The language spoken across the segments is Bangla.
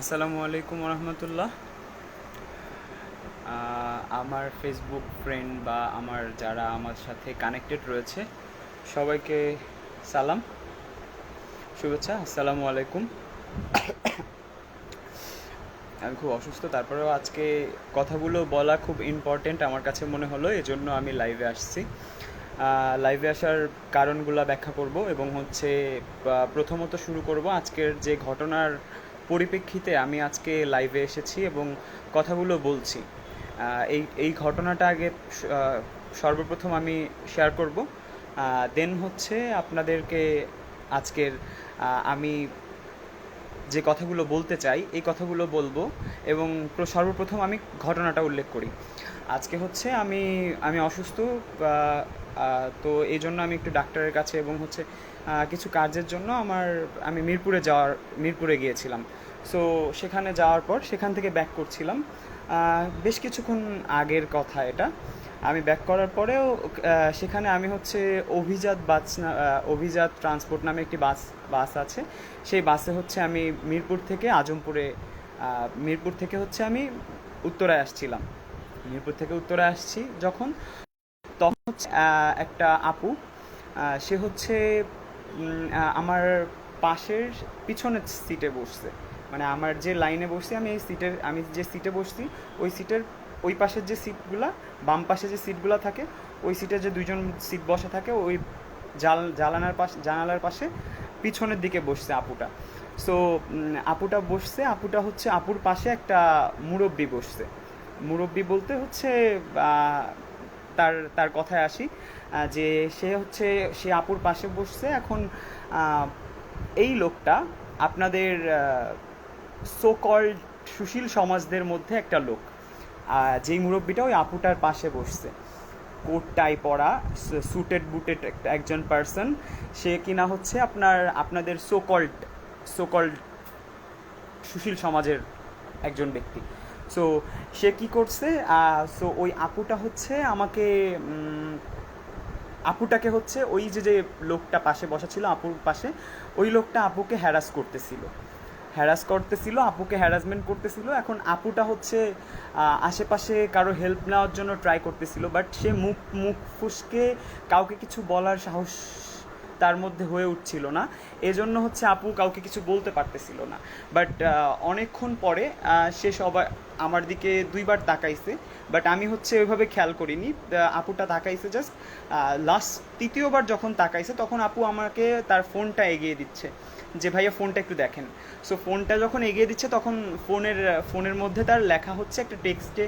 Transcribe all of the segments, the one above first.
আসসালামু আলাইকুম রহমতুল্লাহ আমার ফেসবুক ফ্রেন্ড বা আমার যারা আমার সাথে কানেক্টেড রয়েছে, সবাইকে সালাম, শুভেচ্ছা, আসসালামু আলাইকুম। আমি খুব অসুস্থ, তারপরেও আজকে কথাগুলো বলা খুব ইম্পর্টেন্ট আমার কাছে মনে হলো, এজন্য আমি লাইভে আসছি। লাইভে আসার কারণগুলো ব্যাখ্যা করব এবং হচ্ছে প্রথমত শুরু করব আজকের যে ঘটনার পরিপ্রেক্ষিতে আমি আজকে লাইভে এসেছি এবং কথাগুলো বলছি। এই এই ঘটনাটা আগে সর্বপ্রথম আমি শেয়ার করব। দেন হচ্ছে আপনাদেরকে আজকের আমি যে কথাগুলো বলতে চাই, এই কথাগুলো বলব এবং সর্বপ্রথম আমি ঘটনাটা উল্লেখ করি। আজকে হচ্ছে আমি আমি অসুস্থ তো এই জন্য আমি একটু ডাক্তারের কাছে এবং হচ্ছে কিছু কাজের জন্য আমার, আমি মিরপুরে যাওয়ার, মিরপুরে গিয়েছিলাম। সো সেখানে যাওয়ার পর সেখান থেকে ব্যাক করছিলাম। বেশ কিছুক্ষণ আগের কথা এটা। আমি ব্যাক করার পরেও সেখানে আমি হচ্ছে অভিজাত বাস অভিজাত ট্রান্সপোর্ট নামে একটি বাস বাস আছে। সেই বাসে হচ্ছে আমি মিরপুর থেকে আজমপুরে মিরপুর থেকে হচ্ছে আমি উত্তরায় আসছিলাম। মিরপুর থেকে উত্তরায় আসছি যখন, তখন হচ্ছে একটা আপু সে হচ্ছে আমার পাশের পিছনের সিটে বসছে। মানে আমার যে লাইনে বসছি, আমি এই সিটের আমি যে সিটে বসছি, ওই সিটের ওই পাশের যে সিটগুলা বাম পাশে যে সিটগুলা থাকে, ওই সিটে যে দুইজন সিট বসে থাকে, ওই জাল জানালার পাশে জানালার পাশে পিছনের দিকে বসছে আপুটা। সো আপুটা বসছে, আপুটা হচ্ছে আপুর পাশে একটা মুরব্বি বসছে। মুরব্বি বলতে হচ্ছে তার তার কথায় আসি। যে সে হচ্ছে, সে আপুর পাশে বসছে। এখন এই লোকটা আপনাদের সোকল্ড সুশীল সমাজদের মধ্যে একটা লোক। যেই মুরব্বীটা ওই আপুটার পাশে বসছে। কোট টাই পরা সুটেড বুটেড একজন পার্সন সে কিনা হচ্ছে আপনার, আপনাদের সোকল্ড সোকল্ড সুশীল সমাজের একজন ব্যক্তি। সো সে কি করছে? সো ওই আপুটা হচ্ছে আমাকে আপুটাকে হচ্ছে ওই যে যে লোকটা পাশে বসা ছিল, আপুর পাশে, ওই লোকটা আপুকে হ্যারাস করতেছিল। হ্যারাস করতেছিল, আপুকে হ্যারাসমেন্ট করতেছিল। এখন আপুটা হচ্ছে আশেপাশে কারও হেল্প নেওয়ার জন্য ট্রাই করতেছিল বাট সে মুখ মুখ ফুসকে কাউকে কিছু বলার সাহস তার মধ্যে হয়ে উঠছিল না। এজন্য হচ্ছে আপু কাউকে কিছু বলতে পারতেছিল না। বাট অনেকক্ষণ পরে সে সবাই আমার দিকে দুইবার তাকাইছে বাট আমি হচ্ছে ওইভাবে খেয়াল করিনি। আপুটা তাকাইছে জাস্ট লাস্ট তৃতীয়বার যখন তাকাইছে, তখন আপু আমাকে তার ফোনটা এগিয়ে দিচ্ছে যে, ভাইয়া, ফোনটা একটু দেখেন। সো ফোনটা যখন এগিয়ে দিচ্ছে, তখন ফোনের ফোনের মধ্যে তার লেখা হচ্ছে, একটা টেক্সটে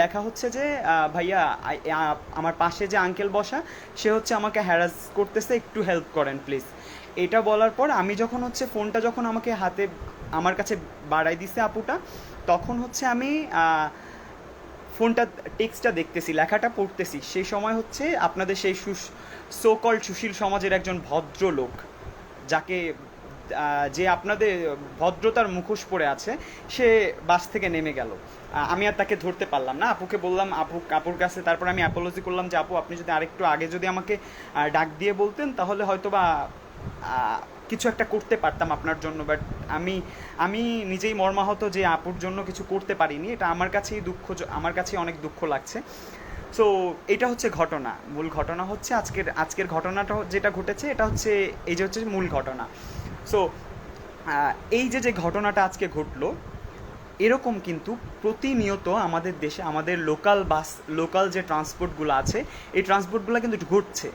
লেখা হচ্ছে যে ভাইয়া আমার পাশে যে আঙ্কেল বসা, সে হচ্ছে আমাকে হ্যারাস করতেছে, একটু হেল্প করেন প্লিজ এটা বলার পর আমি যখন হচ্ছে, ফোনটা যখন আমাকে হাতে, আমার কাছে বাড়াই দিছে আপুটা তখন হচ্ছে আমি ফোনটা, টেক্সটটা দেখতেছি, লেখাটা পড়তেছি। সেই সময় হচ্ছে আপনাদের সেই সুস সোকল সুশীল সমাজের একজন ভদ্রলোক, যাকে যে আপনাদের ভদ্রতার মুখোশ পড়ে আছে, সে বাস থেকে নেমে গেল। আমি আর তাকে ধরতে পারলাম না। আপুকে বললাম, আপু, আপুর কাছে, তারপর আমি অ্যাপোলজি করলাম যে, আপু, আপনি যদি আরেকটু আগে যদি আমাকে ডাক দিয়ে বলতেন, তাহলে হয়তো বা কিছু একটা করতে পারতাম আপনার জন্য বাট আমি আমি নিজেই মর্মাহত যে আপুর জন্য কিছু করতে পারিনি, এটা আমার কাছেই দুঃখ আমার কাছেই অনেক দুঃখ লাগছে। সো এটা হচ্ছে ঘটনা। মূল ঘটনা হচ্ছে আজকের আজকের ঘটনাটা যেটা ঘটেছে, এটা হচ্ছে, এই যে হচ্ছে মূল ঘটনা। সো এই যে যে ঘটনাটা আজকে ঘটলো, এরকম কিন্তু প্রতিনিয়ত আমাদের দেশে, আমাদের লোকাল বাস লোকাল যে ট্রান্সপোর্টগুলো আছে, এই ট্রান্সপোর্টগুলো কিন্তু ঘটছে।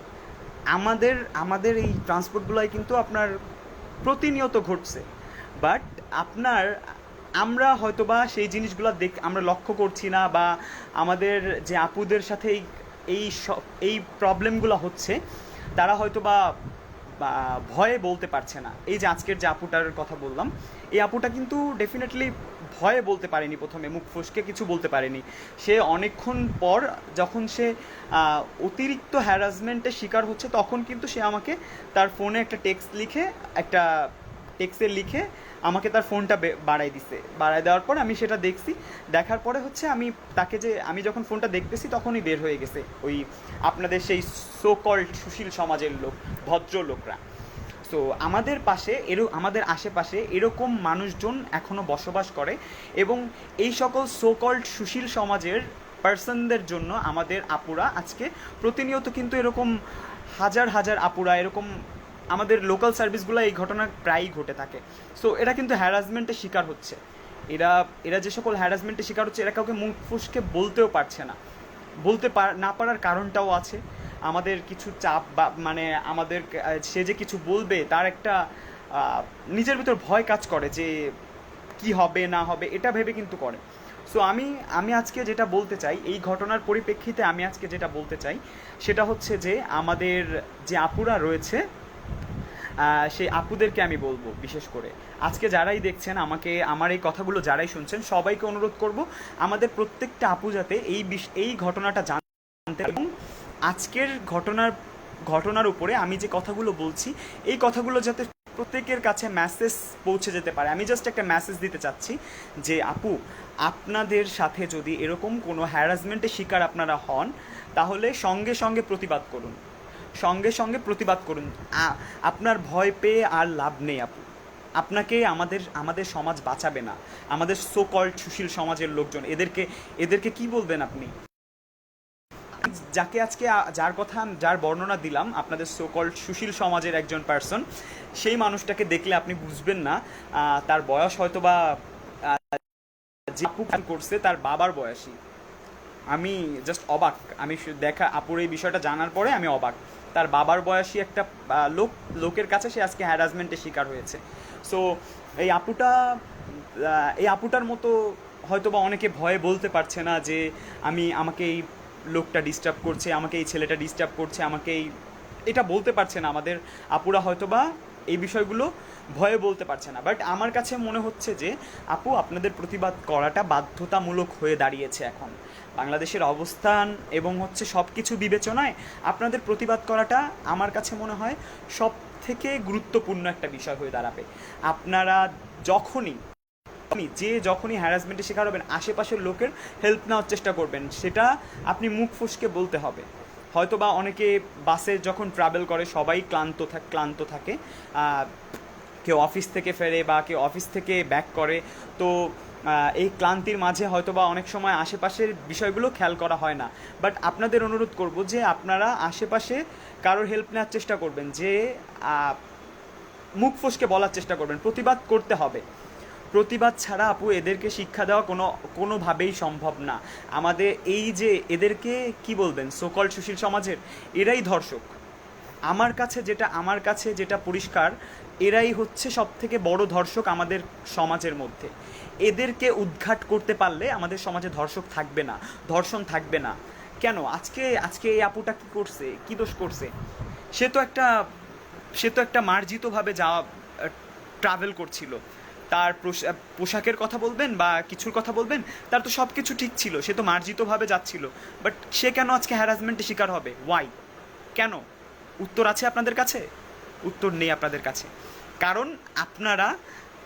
আমাদের আমাদের এই ট্রান্সপোর্টগুলোই কিন্তু আপনার প্রতিনিয়ত ঘটছে। বাট আপনার, আমরা হয়তোবা সেই জিনিসগুলো দেখ, আমরা লক্ষ্য করছি না বা আমাদের যে আপুদের সাথে এই এই এই প্রবলেমগুলো হচ্ছে, তারা হয়তোবা, বা ভয়ে বলতে পারছে না। এই যে আজকের যে আপুটার কথা বললাম, এই আপুটা কিন্তু ডেফিনেটলি ভয়ে বলতে পারেনি প্রথমে, মুখ ফসকে কিছু বলতে পারেনি। সে অনেকক্ষণ পর যখন সে অতিরিক্ত হ্যারাসমেন্টের শিকার হচ্ছে, তখন কিন্তু সে আমাকে তার ফোনে একটা টেক্সট লিখে, একটা টেক্সটে লিখে আমাকে তার ফোনটা বাড়াই দিছে। বাড়াই দেওয়ার পর আমি সেটা দেখছি। দেখার পরে হচ্ছে আমি তাকে যে, আমি যখন ফোনটা দেখতেছি তখনই বের হয়ে গেছে ওই আপনাদের সেই সোকল্ড সুশীল সমাজের লোক ভদ্র লোকরা সো আমাদের পাশে, এরো, আমাদের আশেপাশে এরকম মানুষজন এখনও বসবাস করে এবং এই সকল সোকল্ড সুশীল সমাজের পার্সনদের জন্য আমাদের আপুরা আজকে প্রতিনিয়ত কিন্তু এরকম হাজার হাজার আপুরা এরকম আমাদের লোকাল সার্ভিসগুলো এই ঘটনা প্রায়ই ঘটে থাকে। সো এরা কিন্তু হ্যারাসমেন্টের শিকার হচ্ছে। এরা এরা যে সকল হ্যারাসমেন্টের শিকার হচ্ছে, এরা কাউকে মুখ ফুসকে বলতেও পারছে না। বলতে পার, না পারার কারণটাও আছে। আমাদের কিছু চাপ বা মানে আমাদের সে যে কিছু বলবে তার একটা নিজের ভিতর ভয় কাজ করে যে কি হবে, না হবে, এটা ভেবে কিন্তু করে। সো আমি আমি আজকে যেটা বলতে চাই, এই ঘটনার পরিপ্রেক্ষিতে আমি আজকে যেটা বলতে চাই, সেটা হচ্ছে যে আমাদের যে আপুরা রয়েছে সেই আপুদেরকে আমি বলব বিশেষ করে। আজকে যারাই দেখছেন আমাকে, আমার এই কথাগুলো যারাই শুনছেন, সবাইকে অনুরোধ করব আমাদের প্রত্যেকটা আপু যাতে এই এই ঘটনাটা জানতে এবং আজকের ঘটনার ঘটনার উপরে আমি যে কথাগুলো বলছি, এই কথাগুলো যাতে প্রত্যেকের কাছে মেসেজ পৌঁছে যেতে পারে। আমি জাস্ট একটা মেসেজ দিতে চাচ্ছি যে, আপু, আপনাদের সাথে যদি এরকম কোনো হ্যারাসমেন্টের শিকার আপনারা হন, তাহলে সঙ্গে সঙ্গে প্রতিবাদ করুন। সঙ্গে সঙ্গে প্রতিবাদ করুন। আপনার ভয় পেয়ে আর লাভ নেই, আপু। আপনাকে আমাদের আমাদের সমাজ বাঁচাবে না। আমাদের সো কল্ড সুশীল সমাজের লোকজন, এদেরকে এদেরকে কি বলবেন আপনি? যাকে আজকে যার কথা যার বর্ণনা দিলাম, আপনাদের সো কল্ড সুশীল সমাজের একজন পার্সন সেই মানুষটাকে দেখলে আপনি বুঝবেন না তার বয়স হয়তো বা যে করছে তার বাবার বয়সী। আমি জাস্ট অবাক। আমি দেখা, আপুর এই বিষয়টা জানার পরে আমি অবাক। তার বাবার বয়সী একটা লোক, লোকের কাছে সে আজকে হ্যারাসমেন্টের শিকার হয়েছে। সো এই আপুটা এই আপুটার মতো হয়তো বা অনেকে ভয়ে বলতে পারছে না যে আমি, আমাকে এই লোকটা ডিস্টার্ব করছে, আমাকে এই ছেলেটা ডিস্টার্ব করছে, আমাকে এই, এটা বলতে পারছে না আমাদের আপুরা হয়তো বা এই বিষয়গুলো ভয়ে বলতে পারছে না। বাট আমার কাছে মনে হচ্ছে যে, আপু, আপনাদের প্রতিবাদ করাটা বাধ্যতামূলক হয়ে দাঁড়িয়েছে এখন। বাংলাদেশের অবস্থান এবং হচ্ছে সব কিছু বিবেচনায় আপনাদের প্রতিবাদ করাটা আমার কাছে মনে হয় সব থেকে গুরুত্বপূর্ণ একটা বিষয় হয়ে দাঁড়াবে। আপনারা যখনই আপনি যে যখনই হ্যারাসমেন্টের শিকার হবেন, আশেপাশের লোকের হেল্প নেওয়ার চেষ্টা করবেন। সেটা আপনি মুখ ফুসকে বলতে হবে। হয়তো বা অনেকে বাসে যখন ট্রাভেল করে, সবাই ক্লান্ত থাক ক্লান্ত থাকে। কেউ অফিস থেকে ফেরে বা কেউ অফিস থেকে ব্যাক করে। তো এই ক্লান্তির মাঝে হয়তো বা অনেক সময় আশেপাশের বিষয়গুলো খেয়াল করা হয় না। বাট আপনাদের অনুরোধ করব যে, আপনারা আশেপাশে কারোর হেল্প নেওয়ার চেষ্টা করবেন। যে মুখ ফসকে বলার চেষ্টা করবেন। প্রতিবাদ করতে হবে। প্রতিবাদ ছাড়া আপু এদেরকে শিক্ষা দেওয়া কোনো, কোনোভাবেই সম্ভব না। আমাদের এই যে এদেরকে, কি বলবেন সোকল সুশীল সমাজের, এরাই ধর্ষক। আমার কাছে যেটা, আমার কাছে যেটা পরিষ্কার, এরাই হচ্ছে সব থেকে বড় ধর্ষক আমাদের সমাজের মধ্যে। এদেরকে উদ্ঘাট করতে পারলে আমাদের সমাজে ধর্ষক থাকবে না, ধর্ষণ থাকবে না। কেন? আজকে আজকে এই আপুটা কি করছে? কি দোষ করছে? সে তো একটা, সে তো একটা মার্জিতভাবে যাওয়া ট্রাভেল করছিল। তার পোশা- পোশাকের কথা বলবেন বা কিছুর কথা বলবেন, তার তো সব কিছু ঠিক ছিল, সে তো মার্জিতভাবে যাচ্ছিল। বাট সে কেন আজকে হ্যারাসমেন্টের শিকার হবে? ওয়াই কেন? উত্তর আছে আপনাদের কাছে? উত্তর নেই আপনাদের কাছে। কারণ আপনারা,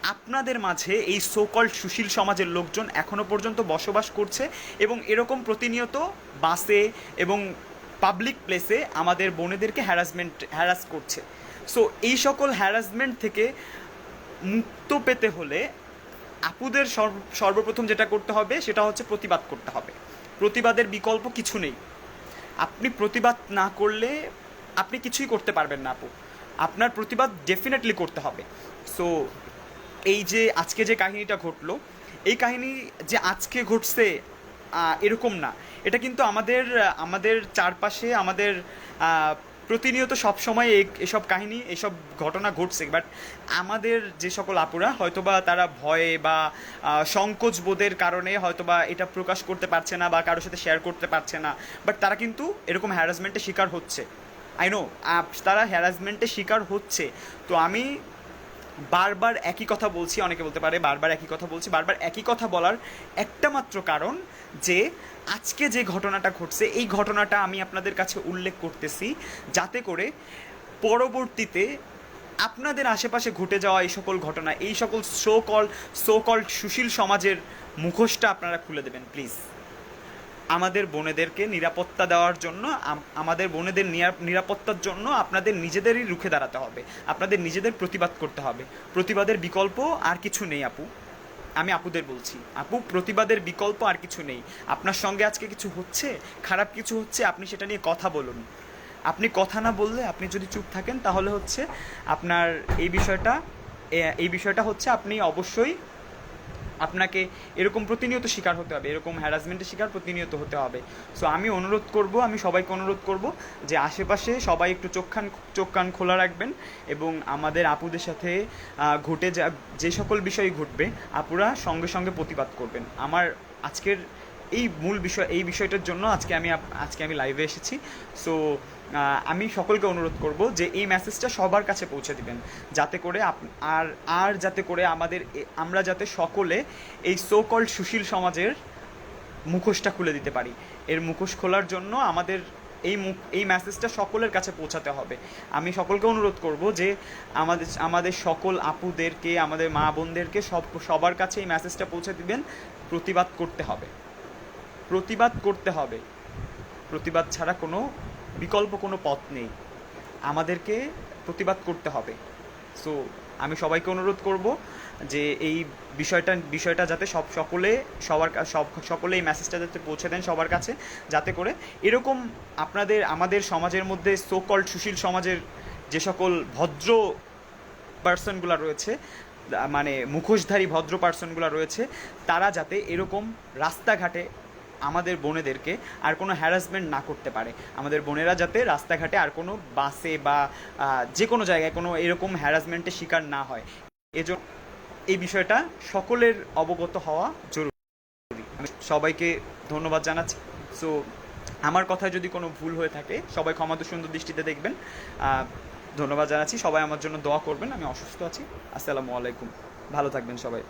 আপনাদের মাঝে এই সোকল্ড সুশীল সমাজের লোকজন এখনও পর্যন্ত বসবাস করছে এবং এরকম প্রতিনিয়ত বাসে এবং পাবলিক প্লেসে আমাদের বোনেদেরকে হ্যারাসমেন্ট হ্যারাস করছে। সো এই সকল হ্যারাসমেন্ট থেকে মুক্ত পেতে হলে আপুদের সর্বপ্রথম যেটা করতে হবে, সেটা হচ্ছে প্রতিবাদ করতে হবে। প্রতিবাদের বিকল্প কিছু নেই। আপনি প্রতিবাদ না করলে আপনি কিছুই করতে পারবেন না আপু। আপনার প্রতিবাদ ডেফিনেটলি করতে হবে। সো এই যে আজকে যে কাহিনীটা ঘটলো, এই কাহিনী যে আজকে ঘটছে এরকম না। এটা কিন্তু আমাদের আমাদের চারপাশে, আমাদের প্রতিনিয়ত সব সময় এসব কাহিনী, এসব ঘটনা ঘটছে বাট আমাদের যে সকল আপুরা, হয়তোবা তারা ভয়ে বা সংকোচ বোধের কারণে হয়তোবা এটা প্রকাশ করতে পারছে না বা কারোর সাথে শেয়ার করতে পারছে না বাট তারা কিন্তু এরকম হ্যারাসমেন্টের শিকার হচ্ছে। আই নো তারা হ্যারাসমেন্টের শিকার হচ্ছে। তো আমি বারবার একই কথা বলছি, অনেকে বলতে পারে বারবার একই কথা বলছি, বারবার একই কথা বলার একটা মাত্র কারণ যে আজকে যে ঘটনাটা ঘটছে, এই ঘটনাটা আমি আপনাদের কাছে উল্লেখ করতেছি যাতে করে পরবর্তীতে আপনাদের আশেপাশে ঘটে যাওয়া এই সকল ঘটনা, এই সকল সো কল সো কল্ড সুশীল সমাজের মুখোশটা আপনারা খুলে দেবেন প্লিজ আমাদের বোনেদেরকে নিরাপত্তা দেওয়ার জন্য আমাদের বোনেদের নিরা- নিরাপত্তার জন্য আপনাদের নিজেদেরই রুখে দাঁড়াতে হবে। আপনাদের নিজেদের প্রতিবাদ করতে হবে। প্রতিবাদের বিকল্প আর কিছু নেই, আপু। আমি আপুদের বলছি। আপু, প্রতিবাদের বিকল্প আর কিছু নেই। আপনার সঙ্গে আজকে কিছু হচ্ছে? খারাপ কিছু হচ্ছে? আপনি সেটা নিয়ে কথা বলুন। আপনি কথা না বললে আপনি যদি চুপ থাকেন, তাহলে হচ্ছে আপনার এই বিষয়টা এই বিষয়টা হচ্ছে আপনি অবশ্যই আপনাকে এরকম প্রতিনিয়ত শিকার হতে হবে, এরকম হ্যারাসমেন্টের শিকার প্রতিনিয়ত হতে হবে। সো আমি অনুরোধ করব, আমি সবাইকে অনুরোধ করব যে আশেপাশে সবাই একটু চোখ কান চোখ খোলা রাখবেন এবং আমাদের আপুদের সাথে ঘটে যা, যে সকল বিষয় ঘটবে, আপুরা সঙ্গে সঙ্গে প্রতিবাদ করবেন। আমার আজকের এই মূল বিষয়, এই বিষয়টার জন্য আজকে আমি আজকে আমি লাইভে এসেছি। সো আমি সকলকে অনুরোধ করব যে এই মেসেজটা সবার কাছে পৌঁছে দিবেন। যাতে করে আর আর যাতে করে আমাদের আমরা যাতে সকলে এই সো সুশীল সমাজের মুখোশটা খুলে দিতে পারি। এর মুখোশ খোলার জন্য আমাদের এই মুখ, এই মেসেজটা সকলের কাছে পৌঁছাতে হবে। আমি সকলকে অনুরোধ করব যে আমাদের আমাদের সকল আপুদেরকে, আমাদের মা বোনদেরকে সব, সবার কাছে এই মেসেজটা পৌঁছে দিবেন। প্রতিবাদ করতে হবে। প্রতিবাদ করতে হবে। প্রতিবাদ ছাড়া কোনো বিকল্প কোনো পথ নেই। আমাদেরকে প্রতিবাদ করতে হবে। সো আমি সবাইকে অনুরোধ করব যে এই বিষয়টা বিষয়টা যাতে সব সকলে, সবার সব সকলে এই মেসেজটা যাতে পৌঁছে দেন সবার কাছে, যাতে করে এরকম আপনাদের, আমাদের সমাজের মধ্যে সো কল্ড সুশীল সমাজের যে সকল ভদ্র পার্সনগুলো রয়েছে মানে মুখোশধারী ভদ্র পার্সনগুলো রয়েছে, তারা যাতে এরকম রাস্তাঘাটে আমাদের বোনেদেরকে আর কোনো হ্যারাসমেন্ট না করতে পারে। আমাদের বোনেরা যাতে রাস্তাঘাটে আর কোনো বাসে বা যে কোনো জায়গায় কোনো এরকম হ্যারাসমেন্টের শিকার না হয়। এজন্য এই বিষয়টা সকলের অবগত হওয়া জরুরি। আমি সবাইকে ধন্যবাদ জানাচ্ছি। সো আমার কথায় যদি কোনো ভুল হয়ে থাকে, সবাই ক্ষমাত সুন্দর দৃষ্টিতে দেখবেন। ধন্যবাদ জানাচ্ছি। সবাই আমার জন্য দোয়া করবেন। আমি অসুস্থ আছি। আসসালামু আলাইকুম। ভালো থাকবেন সবাই।